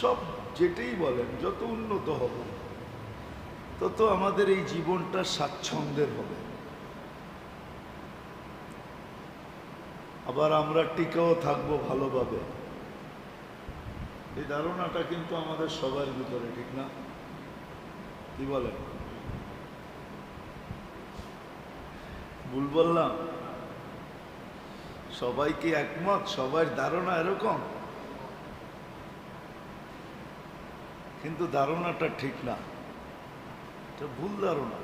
সব যেটাই বলেন, যত উন্নত হব, তত আমাদের এই জীবনটা স্বাচ্ছন্দ্যের হবে। আবার আমরা টিকাও থাকব ভালোভাবে। এই ধারণাটা কিন্তু আমাদের সবার ভিতরে, ঠিক না? কি বলেন? ভুল বললাম? সবাই কি একমত? সবার ধারণা এরকম? কিন্তু ধারণাটা ঠিক না। এটা ভুল ধারণা।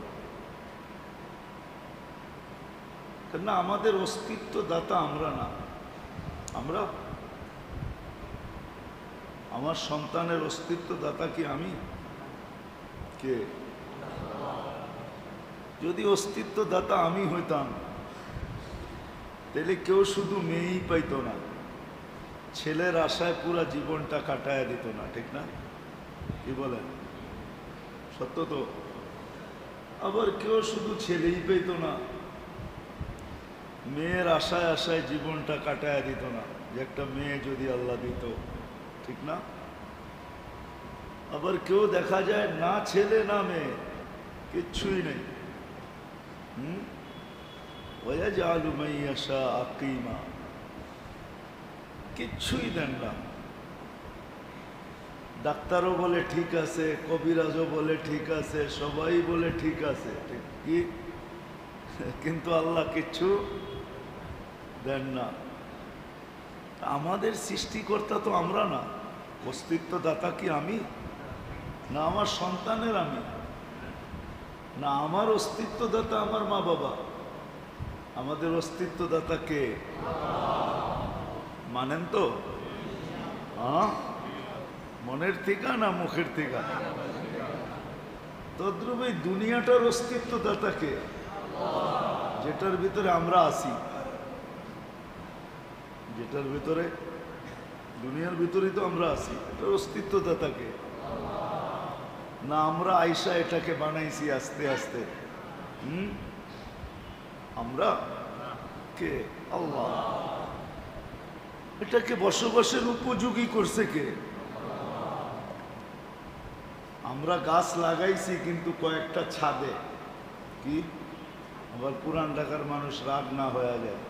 না আমাদের অস্তিত্ব দাতা আমরা না। আমরা আমার সন্তানের অস্তিত্ব দাতা কি আমি? কে? যদি অস্তিত্ব দাতা আমি হইতাম, তাহলে কেউ শুধু মেয়েই পাইতো না। ছেলের আশায় পুরা জীবনটা কাটায় দিত না, ঠিক না? কি বলেন সত্য তো? আবার কেউ শুধু ছেলেই পেত না। মেয়ের আশায় আশায় জীবনটা কাটায় দিত না, যে একটা মেয়ে যদি আল্লাহ দিত, ঠিক না? আবার কেউ দেখা যায় না ছেলে, না মেয়ে, কিচ্ছুই নেই। হুম? ওয়া জালু মাইয়াশা আকিমা। কিচ্ছুই দেন না। ডাক্তারও বলে ঠিক আছে, কবিরাজও বলে ঠিক আছে, সবাই বলে ঠিক আছে। কি? কিন্তু আল্লাহ কিচ্ছু দেন না। আমাদের সৃষ্টিকর্তা তো আমরা না। অস্তিত্ব দাতা কি আমি? না আমার সন্তানের আমি। না আমার অস্তিত্ব দাতা আমার মা বাবা। আমাদের অস্তিত্ব দাতা কে? মানেন তো? হ্যাঁ মনের থেকে না মুখের থেকে তদ্রুপ এই দুনিয়াটার অস্তিত্ব দাতাকে যেটার ভিতরে আমরা আছি। যেটার ভিতরে, দুনিয়ার ভিতরেই তো আমরা আছি। এটার অস্তিত্ব দাতাকে না, আমরা আইসা এটাকে বানাইছি আস্তে আস্তে। হুম? আমরা? কে? আল্লাহ। এটাকে বসবাসের উপযোগী করছে কে? আমরা গাছ লাগাইছি কিন্তু কয়েকটা ছাদে। কি? আবার পুরান ঢাকার মানুষ রাগ না হয়ে যায়।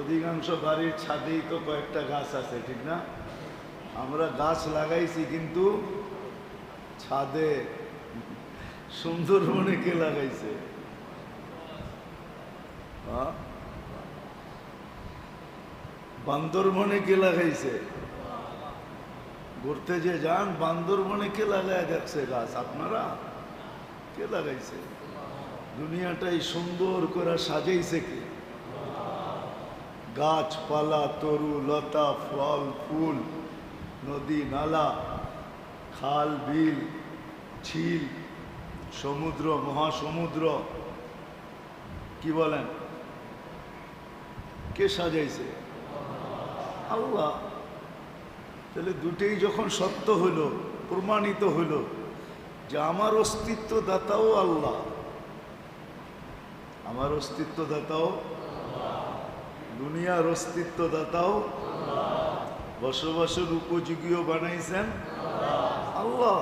অধিকাংশ বাড়ির ছাদেই তো কয়েকটা গাছ আছে, ঠিক না? আমরা গাছ লাগাইছি কিন্তু ছাদে। সুন্দরবনে কে লাগাইছে? হ্যাঁ? বান্দরবনে কে লাগাইছে? ঘুরতে যে যান, বান্দরবনে কে লাগায় দেখছে গাছ? আপনারা? কে লাগাইছে? দুনিয়াটাই সুন্দর করে সাজাইছে কে? গাছপালা, তরু, লতা, ফল, ফুল, নদী, নালা, খাল, বিল, ঝিল, সমুদ্র, মহাসমুদ্র, কি বলেন? কে সাজাইছে? আল্লাহ। তাহলে দুটেই যখন সত্য হলো প্রমাণিত হলো যে আমার অস্তিত্ব দাতাও আল্লাহ। আমার অস্তিত্ব দাতাও দুনিয়ার অস্তিত্ব দাতাও বসবাসের উপযোগীও বানাইছেন আল্লাহ।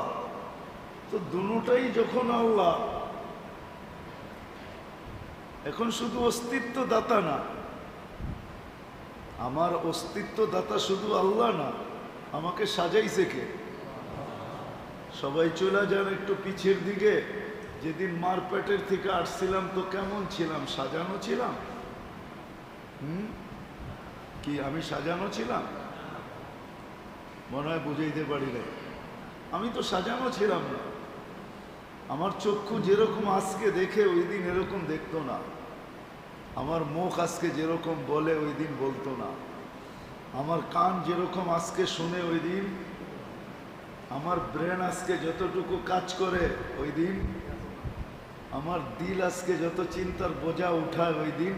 তো দুটাই যখন আল্লাহ, এখন শুধু অস্তিত্ব দাতা না, আমার অস্তিত্ব দাতা শুধু আল্লাহ না আমাকে সাজাইছে কে? সবাই চলে যান একটু পিছের দিকে। যেদিন মার পেটের থেকে আসছিলাম তো কেমন ছিলাম? সাজানো ছিলাম? হুম? কি আমি সাজানো ছিলাম? মনে হয় বুঝাইতে পারি না আমি তো সাজানো ছিলাম না। আমার চক্ষু যেরকম আজকে দেখে, ওই দিন এরকম দেখতো না। আমার মুখ আজকে যেরকম বলে, ওই দিন বলতো না। আমার কান যেরকম আজকে শুনে ওই দিন, আমার ব্রেন আজকে যতটুকু কাজ করে ওই দিন, আমার দিল আজকে যত চিন্তার বোঝা উঠায় ওই দিন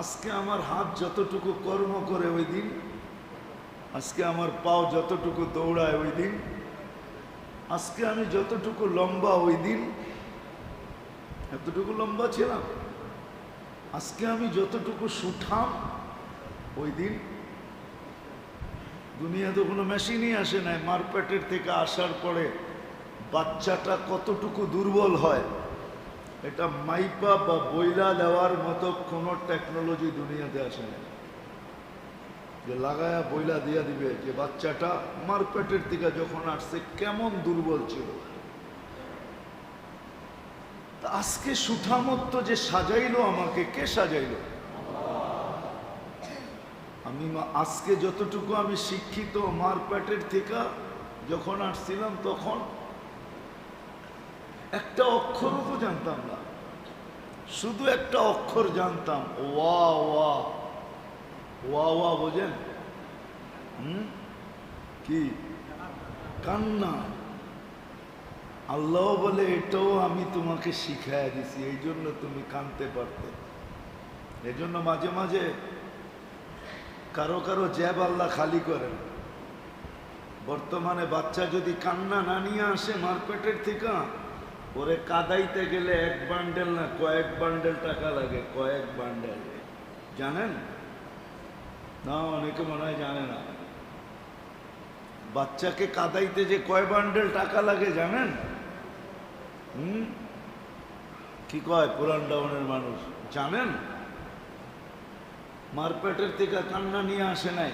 আজকে আমার হাত যতটুকু কর্ম করে ওই দিন, আজকে আমার পাও যতটুকু দৌড়ায় ওই দিন, আজকে আমি যতটুকু লম্বা ওই দিন, এতটুকু লম্বা ছিলাম। আজকে আমি যতটুকু সুঠাম ওই দিন দুনিয়াতে কোনো মেশিনই আসে নাই। মার পেটের থেকে আসার পরে বাচ্চাটা কতটুকু দুর্বল হয়, এটা মাইপা বা বইলা দেওয়ার মতো কোনো টেকনোলজি দুনিয়াতে আসে না যে লাগায়া বইলা দিয়া দিবে যে বাচ্চাটা মার পেটের থেকে যখন আসছে, কেমন দুর্বল ছিল। আজকে সুঠামত্ব যে সাজাইলো, আমাকে কে সাজাইলো? আমি আজকে যতটুকু আমি শিক্ষিত, মার পেটের থেকে যখন আসছিলাম তখন একটা অক্ষরও তো জানতাম না। শুধু একটা অক্ষর জানতাম, ওয়া ওয়া। ওয়া ওয়া বোঝেন? হুম? কি? কান্না। আল্লাহ বলে, এটাও আমি তোমাকে শিখাইয়া দিছি, এই জন্য তুমি কানতে পারতে। এই জন্য মাঝে মাঝে কারও কারও জ্যাব আল্লাহ খালি করেন। বর্তমানে বাচ্চা যদি কান্না না নিয়ে আসে মারপেটের থেকে, ওরে কাদাইতে গেলে এক বান্ডেল না কয়েক বান্ডেল টাকা লাগে, কয়েক বান্ডেল। জানেন? না, অনেকে মনে হয় জানে না। বাচ্চাকে কাদাইতে যে কয় বান্ডেল টাকা লাগে, জানেন? কি কয় পুরান ডাউনের মানুষ? জানেন? মারপেটের থেকে কান্না নিয়ে আসে নাই।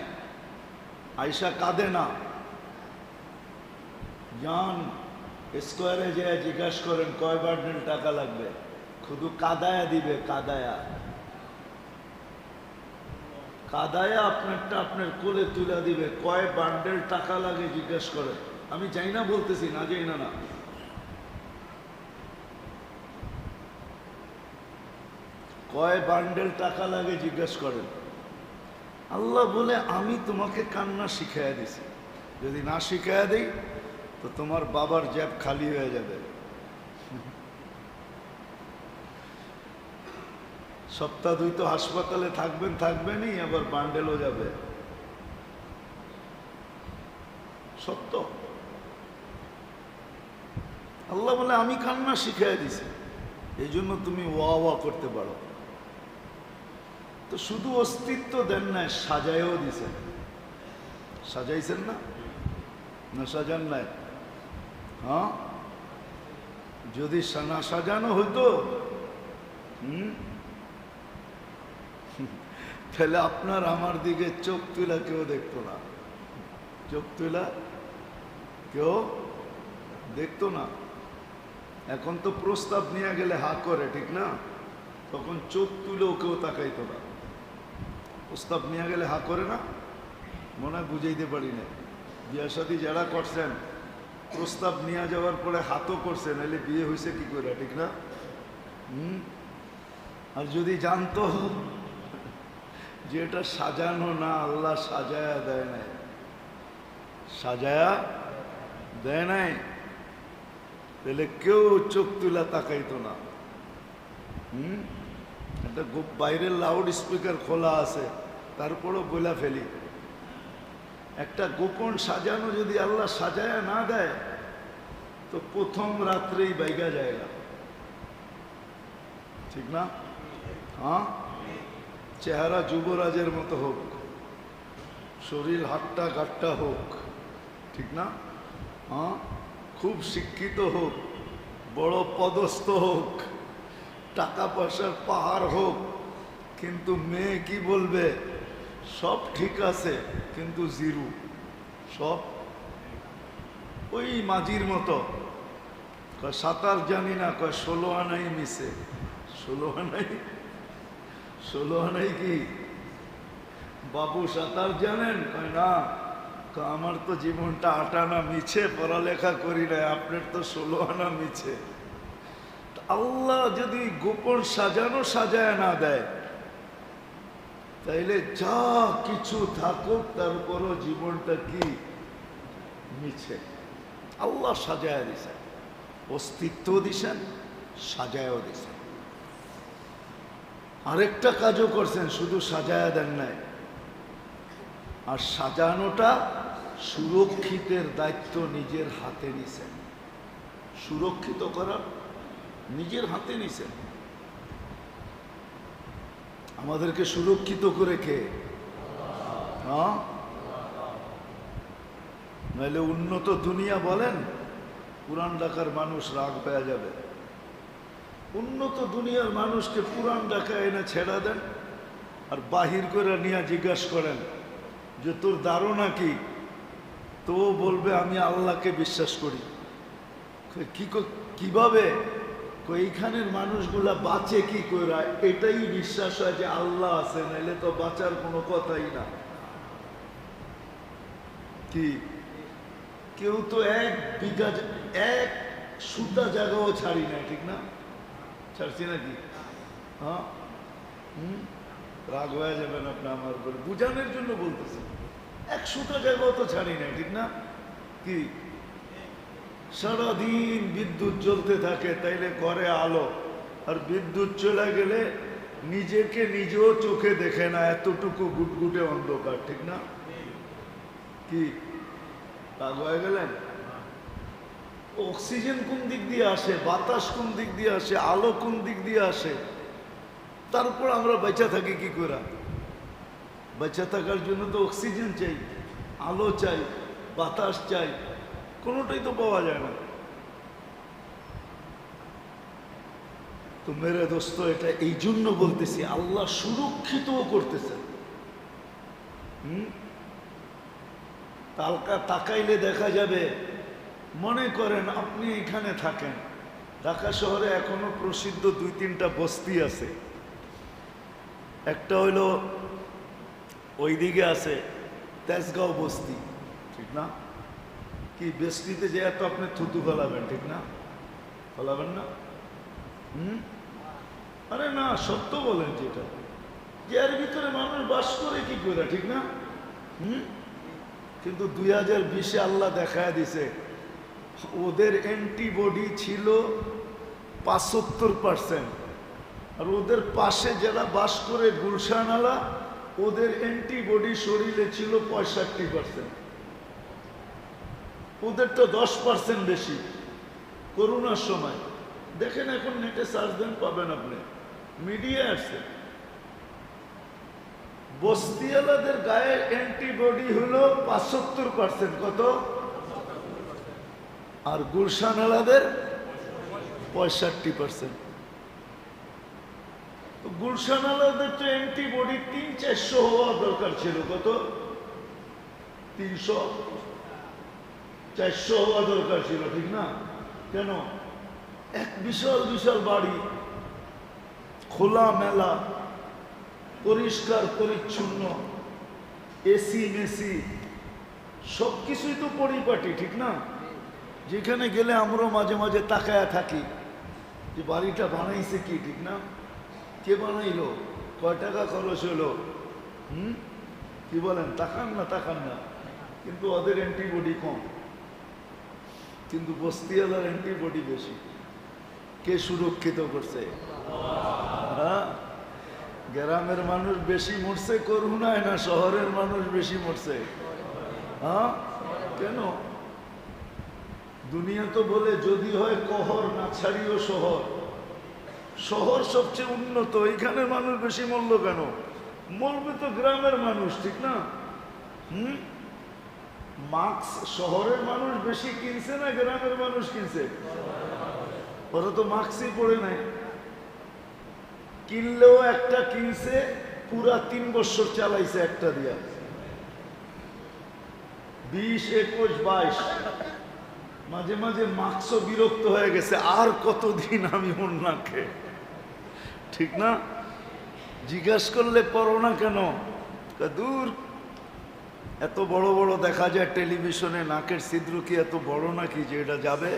আয়সা কাঁদে না। যান স্কোয়ারে যে জিজ্ঞাসা করেন কয় বান্ডেল টাকা লাগবে? শুধু কাদায়া দিবে, কাদায়া। কাদায়া আপনারটা আপনার কোলে তুলে দিবে। কয় বান্ডেল টাকা লাগে জিজ্ঞেস করে। আমি যাই না বলতেছি, না যাই না না। কয় বান্ডেল টাকা লাগে জিজ্ঞেস করেন। আল্লাহ বলে, আমি তোমাকে কান্না শিখাইয়া দিছি। যদি না শিখাইয়া দিই, তো তোমার বাবার জ্যাব খালি হয়ে যাবে। সপ্তাহ দুই তো হাসপাতালে থাকবেন, থাকবেনই, আবার বান্ডেলও যাবে। সত্য। আল্লাহ বলে, আমি কান্না শিখাই দিছি। এই জন্য তুমি ওয়া ওয়া করতে পারো। তো শুধু অস্তিত্ব দেন নাই, সাজায়ও দিছেন। সাজাইছেন না? না সাজান নাই? হ্যাঁ? যদি না সাজানো হতো হুম? তাহলে আপনার আমার দিকে চোখ তুলা কেউ দেখতো না। চোখ তুলা কেউ দেখতো না। এখন তো প্রস্তাব নিয়ে গেলে হা করে, ঠিক না? তখন চোখ তুলেও কেউ তাকাইতো না। প্রস্তাব নিয়ে গেলে হা করে না? মনে হয় বুঝাইতে পারি না বিয়া সাথী যারা করছেন, প্রস্তাব নিয়ে যাওয়ার পরে হাতও করছেন এলে বিয়ে হয়েছে কি করে ঠিক না? হুম? আর যদি জানতো, যে এটা সাজানো না, আল্লাহ সাজায়া দেয় নাই। সাজায়া দেয় নাই? তাহলে কেউ চোখ তুলা তাকাইতো না। হুম? একটা বাইরের লাউড স্পিকার খোলা আছে, তারপরও বইলা ফেলি। একটা গোপন সাজানো যদি আল্লাহ সাজায়া না দেয়, তো প্রথম রাত্রেই বাইগা জায়গা ঠিক না? হ্যাঁ? চেহারা যুবরাজের মতো হোক, শরীর হাট্টা গাট্টা হোক, ঠিক না? হ্যাঁ? খুব শিক্ষিত হোক, বড় পদস্থ হোক টাকা পয়সার পাহাড় হোক, কিন্তু মেয়ে কি বলবে? সব ঠিক আছে, কিন্তু জিরু, সব ওই মাঝির মতো। কয় সাঁতার জানি না, কয় ষোলো আনাই মিশে। ষোলো আনাই ষোলো আনাই কি? বাবু সাঁতার জানেন? কয় না আমার তো জীবনটা আটানা মিছে, পড়ালেখা করি না আপনার তো ষোলো আনা মিছে। আল্লাহ যদি গোপন সাজানো সাজায় না দেয়, তাইলে যা কিছু থাকুক তারপরও জীবনটা কি? মিছে। আল্লাহ সাজায় দিছেন অস্তিত্ব দিছেন, সাজায়ও দিছেন। আরেকটা কাজও করছেন, শুধু সাজায়া দেন নাই। আর সাজানোটা সুরক্ষিতের দায়িত্ব নিজের হাতে নিছেন। সুরক্ষিত করার নিজের হাতে নিছেন আমাদেরকে সুরক্ষিত করে কে? হ্যাঁ? নাহলে উন্নত দুনিয়া বলেন, পুরান ঢাকার মানুষ রাগ হয়ে যাবে। উন্নত দুনিয়ার মানুষকে পুরান ঢাকা এনে ছেড়া দেন আর বাহির করে নিয়ে জিজ্ঞাসা করেন যে, তোর ধারণা কি? তো বলবে, আমি আল্লাহকে বিশ্বাস করি। কি, কীভাবে? এইখানের মানুষগুলা বাঁচে কি করে এটাই বিশ্বাস হয় যে আল্লাহ আছে, নাইলে তো বাঁচার কোনো কথাই না। কি? কেউ তো এক বিঘা এক সুতা জায়গাও ছাড়ি না ঠিক না? ছাড়ছি নাকি? হ্যাঁ? হুম? রাগ হয়ে যাবেন আপনি আমার উপরে। বুঝানোর জন্য বলতেছি। এক সুতা জায়গাও তো ছাড়ি না ঠিক না? কি? সারাদিন বিদ্যুৎ চলতে থাকে, তাইলে ঘরে আলো। আর বিদ্যুৎ চলে গেলে নিজেকে নিজেও চোখে দেখে না, এতটুকু গুটগুটে অন্ধকার, ঠিক না? কি? রাগ হয়ে গেলেন? অক্সিজেন কোন দিক দিয়ে আসে? বাতাস কোন দিক দিয়ে আসে? আলো কোন দিক দিয়ে আসে? তারপর আমরা বেঁচে থাকি কি করে? বেঁচে থাকার জন্য তো অক্সিজেন চাই, আলো চাই, বাতাস চাই। কোনোটাই তো পাওয়া যায় না। তো মেরে দোস্ত, এটা এই জন্য বলতেছি, আল্লাহ সুরক্ষিতও করতেছে। হুম? তালকা তাকাইলে দেখা যাবে, মনে করেন আপনি এখানে থাকেন। ঢাকা শহরে এখনও প্রসিদ্ধ দুই তিনটা বস্তি আছে। একটা হইল ওইদিকে আছে, তেজগাঁও বস্তি, ঠিক না? কি বস্তিতে যে এত আপনি থুতু ফেলাবেন, ঠিক না? ফেলাবেন না? হুম? আরে না, সত্য বলেন যেটা এর ভিতরে মানুষ বাস করে কি করে, ঠিক না? হুম? কিন্তু দুই হাজার বিশে আল্লাহ দেখায় দিছে, ওদের অ্যান্টিবডি ছিল পাঁচাত্তর পার্সেন্ট। আর ওদের পাশে যারা বাস করে গুলশানালা ওদের অ্যান্টিবডি শরীরে ছিল পঁয়ষট্টি পার্সেন্ট। ওদের তো দশ পার্সেন্ট বেশি। করোনার সময়। দেখেন এখন নেটে সার্চ দেন, পাবেন আপনি। মিডিয়া আছে। বস্তিওয়ালাদের গায়ে অ্যান্টিবডি হলো পাঁচাত্তর পার্সেন্ট কত? আর গুলশানওয়ালাদের পঁয়ষট্টি পার্সেন্ট গুলশানওয়ালাদের তো অ্যান্টিবডি তিন চারশো হওয়া দরকার ছিল। কত? তিনশো। চারশো হওয়া দরকার ছিল, ঠিক না? কেন? এক বিশাল বিশাল বাড়ি, খোলা মেলা, পরিষ্কার, পরিচ্ছন্ন, এসি, মেসি সব কিছুই তো পরিপাটি, ঠিক না? যেখানে গেলে আমরাও মাঝে মাঝে তাকায়া থাকি, যে বাড়িটা বানাইছে কি, ঠিক না? কে বানাইলো? কয় টাকা খরচ হলো? হুম? কি বলেন, তাকান না তাকান না। কিন্তু ওদের অ্যান্টিবডি কম। কিন্তু বস্তিওয়ালার অ্যান্টিবডি বেশি। কে সুরক্ষিত করছে? হ্যাঁ? গ্রামের মানুষ বেশি মরছে, করুণায় না? শহরের মানুষ বেশি মরছে। হ্যাঁ? কেন? দুনিয়া তো বলে, যদি হয় কহর, না ছাড়িও শহর। শহর সবচেয়ে উন্নত এখানে মানুষ বেশি মরলো কেন? মরবে তো গ্রামের মানুষ, ঠিক না? হুম? মাস্ক শহরের মানুষ বেশি কিনছে না গ্রামের মানুষ কিনছে? ওরা তো মাস্কই পড়ে নাই কিনলেও একটা কিনছে, পুরা তিন বছর চালাইছে একটা দিয়া। বিশ, একুশ, বাইশ। মাঝে মাঝে মাস্কও বিরক্ত হয়ে গেছে, আর কতদিন আমি অন্যকে ঠিক না? জিজ্ঞাস করলে করো না কেন? দূর এত বড় বড় দেখা যায় টেলিভিশনে, নাকের ছিদ্র কি এত বড় নাকি যে এটা যাবে?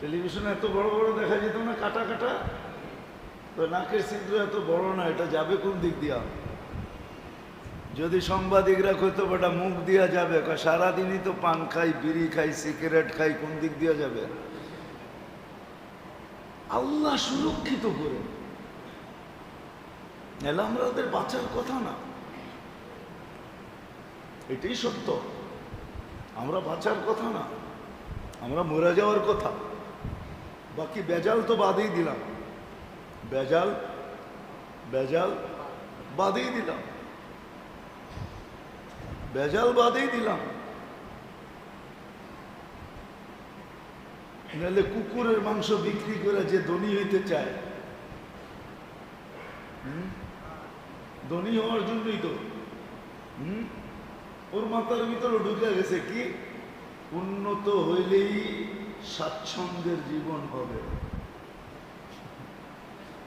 টেলিভিশনে এত বড় বড় দেখা যেত না, কাটা কাটা? তো নাকের ছিদ্র এত বড় না, এটা যাবে কোন দিক দিয়া? যদি সাংবাদিকরা কইতো, বেটা, মুখ দিয়া যাবে। সারাদিনই তো পান খাই, বিড়ি খাই, সিগারেট খাই, কোন দিক দিয়া যাবে? আল্লাহ সুরক্ষিত করে। এলে আমরা ওদের বাঁচার কথা না। এটাই সত্য। আমরা বাঁচার কথা না, আমরা মরে যাওয়ার কথা। বাকি বেজাল তো বাদেই দিলাম। বেজাল বেজাল বাদেই দিলাম। বেজাল বাদেই দিলাম। নাহলে কুকুরের মাংস বিক্রি করে যে ধনী হইতে চায় ধনী হওয়ার জন্যই তো, হুম? ওর মাথার ভিতরে ঢুকে গেছে কি? উন্নত হইলেই স্বাচ্ছন্দ্যের জীবন হবে।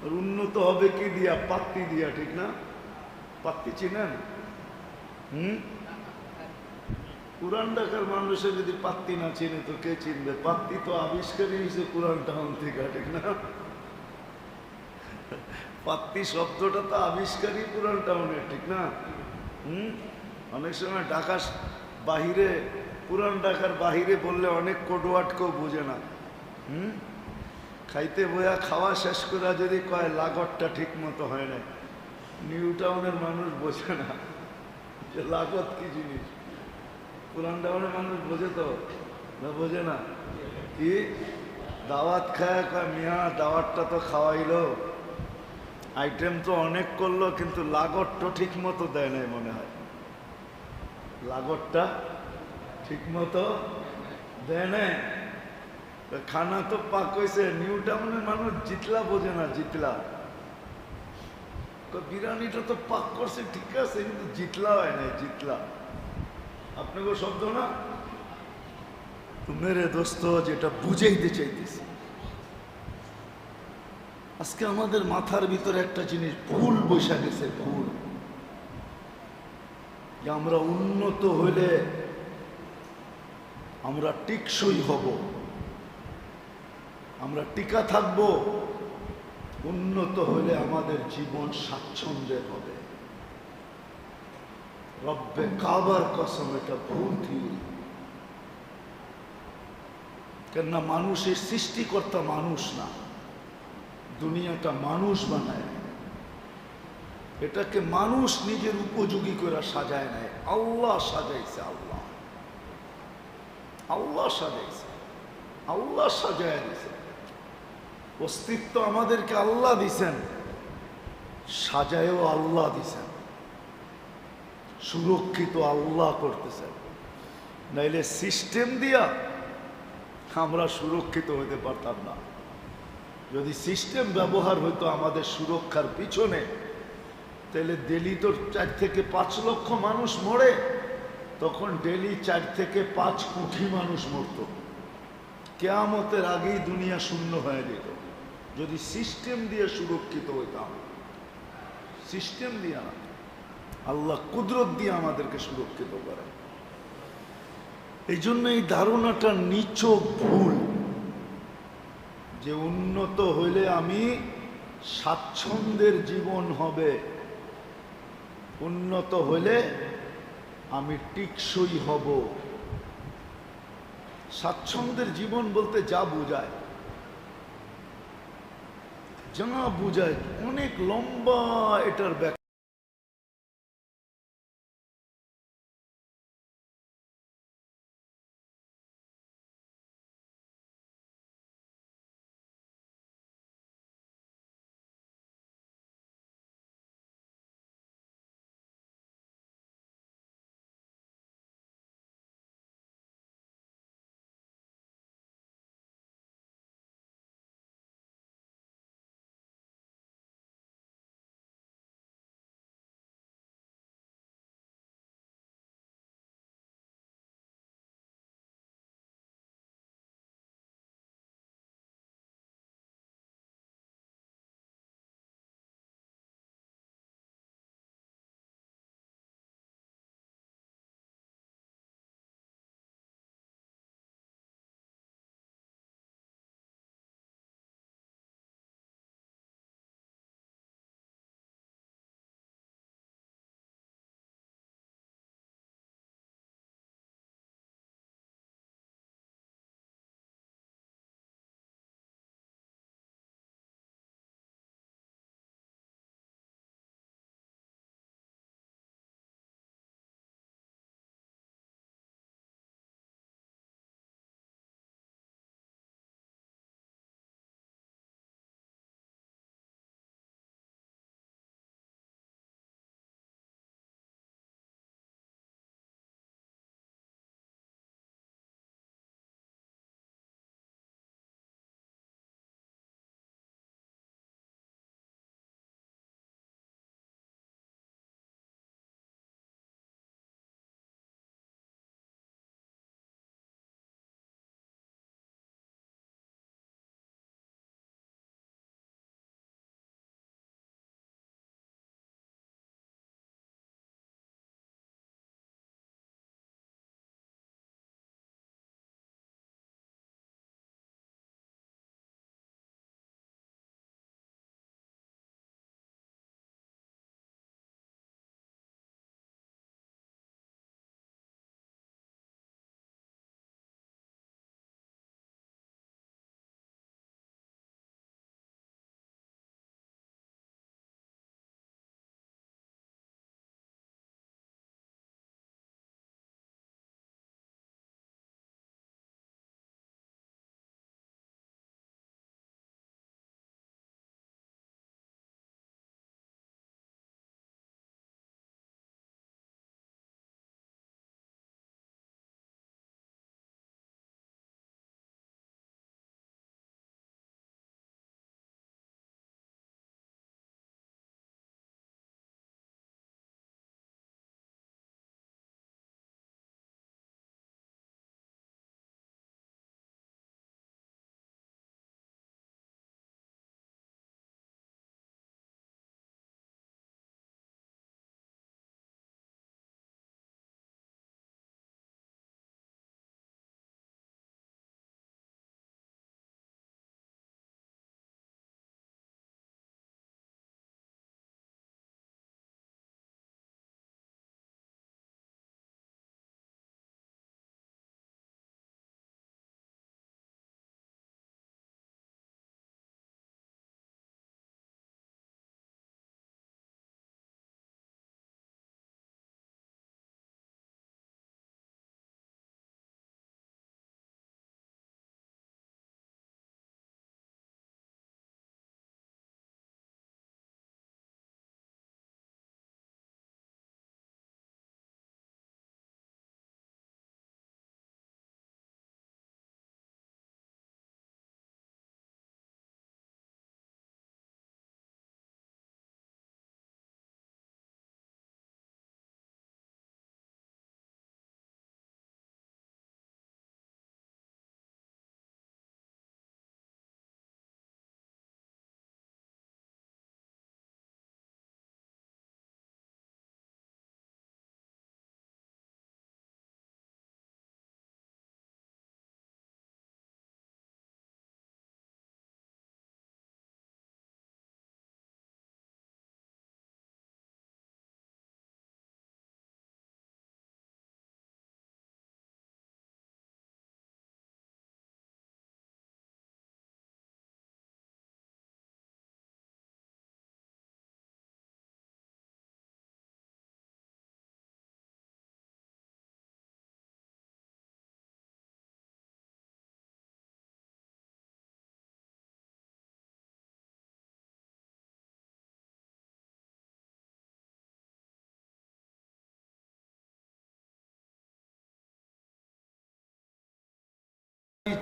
আর উন্নত হবে কি দিয়া? পাত্তি দিয়া, ঠিক না? পাত্তি চিনেন? হুম? পুরান ঢাকার মানুষের যদি পাত্তি না চিনে, তো কে চিনবে? পাত্তি তো আবিষ্কারই হয়েছে পুরান টাউন থেকে ঠিক না? পাত্তি শব্দটা তো আবিষ্কারই পুরান টাউনের ঠিক না? হুম? অনেক সময় ঢাকা বাহিরে, পুরান ঢাকার বাহিরে বললে অনেক কোডওয়াটকেও বোঝে না। হুম? খাইতে বয়া খাওয়া শেষ করে যদি কয় লাগটটা ঠিক মতো হয় না নিউ টাউনের মানুষ বোঝে না যে লাগত কি জিনিস। পুরান টাউনের মানুষ বোঝে তো? না বোঝে না? কি? দাওয়াত খায় কয়, মিয়া, দাওয়াতটা তো খাওয়াইলো। আইটেম তো অনেক করল, কিন্তু লাগটটা ঠিক মতো দেয় নাই মনে হয়। লাগটটা ঠিক মতো দেয় খানা তো পাক হয়েছে নিউ টাউনের মানুষ জিতলা বোঝে না, জিতলা। বিরিয়ানিটা তো পাক করছে, ঠিক আছে, কিন্তু জিতলা হয় না জিতলা। আপনাকে শব্দ না? মেরে দোস্ত, যেটা বুঝাইতে চাইতেছি। আজকে আমাদের মাথার ভিতরে একটা জিনিস, ভুল বসে গেছে, ভুল। যে আমরা উন্নত হইলে আমরা টিকসই হব। আমরা টিকা থাকব। উন্নত হলে আমাদের জীবন স্বাচ্ছন্দ্যের হবে। রব্বে কাবার কসম, এটা ভুল থিওরি কেননা মানুষের সৃষ্টিকর্তা মানুষ না, দুনিয়াটা মানুষ বানায়। এটাকে মানুষ নিজের উপযোগী করে সাজায় নেয় আল্লাহ সাজাইছে আল্লাহ। আল্লাহ সাজাইছে। আল্লাহ সাজায় দিছে। অস্তিত্ব আমাদেরকে আল্লাহ দিছেন, সাজায়ও আল্লাহ দিছেন। সুরক্ষিত আল্লাহ করতেছেন। নাইলে সিস্টেম দিয়া আমরা সুরক্ষিত হতে পারতাম না। যদি সিস্টেম ব্যবহার হতো আমাদের সুরক্ষার পিছনে তাহলে ডেলি তো চার থেকে পাঁচ লক্ষ মানুষ মরে, তখন ডেলি চার থেকে পাঁচ কোটি মানুষ মরত। কেয়ামতের আগেই দুনিয়া শূন্য হয়ে যেত। যদি সিস্টেম দিয়ে সুরক্ষিত হইতাম, সিস্টেম দিয়ে না, আল্লাহ কুদরত দিয়ে আমাদেরকে সুরক্ষিত করে। এই জন্য এই ধারণাটা নিচক ভুল, যে উন্নত হইলে আমি স্বাচ্ছন্দ্যের জীবন হবে। উন্নত হলে আমি টিকসই হব। স্বাচ্ছন্দ্যের জীবন বলতে যা বোঝায় যা বোঝায়, অনেক লম্বা এটার ব্যাখ্যা।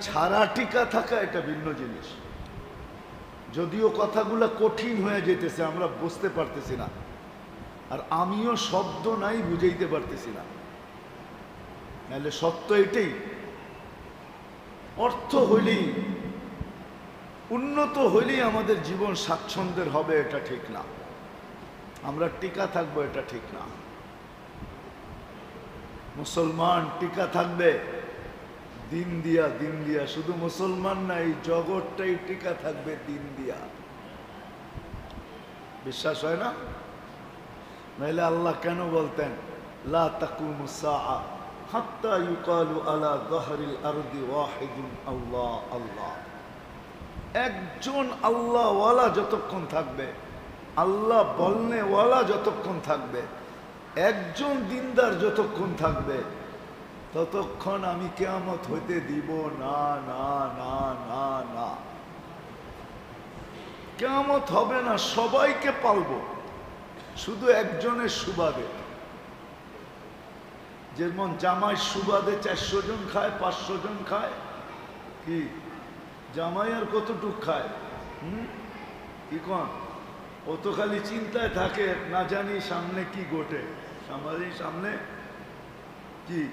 ছাড়া টিকা থাকা এটা ভিন্ন জিনিস। যদিও কথাগুলো কঠিন হয়ে যেতেছে, আমরা বুঝতে পারতেছি না। আর আমিও শব্দ নাই বুঝাইতে পারতেছি না। নাহলে সত্য এটাই। অর্থ হইলেই, উন্নত হইলেই আমাদের জীবন স্বাচ্ছন্দ্যের হবে, এটা ঠিক না। আমরা টিকা থাকব, এটা ঠিক না। মুসলমান টিকা থাকবে। দিন দিয়া দিন দিয়া, শুধু মুসলমান না, এই জগৎটাই টিকা থাকবে দিন দিয়া। বিশ্বাস হয় না? নাইলে আল্লাহ কেন বলতেন, লা আল্লাহ একজন আল্লাহ যতক্ষণ থাকবে, আল্লাহ বলনে ওয়ালা যতক্ষণ থাকবে, একজন দিনদার যতক্ষণ থাকবে ততক্ষণ আমি কেয়ামত হইতে দিব না না না না না। কেয়ামত হবে না, সবাইকে পালবো। শুধু একজনের সুবাদে। যেমন জামাই সুবাদে চারশো জন খায়, পাঁচশো জন খায়, কি? জামাই আর কতটুক খায়? হুম? কি কন? ও তো খালি চিন্তায় থাকে, না জানি সামনে কি ঘটে। সামনে সামনে কি?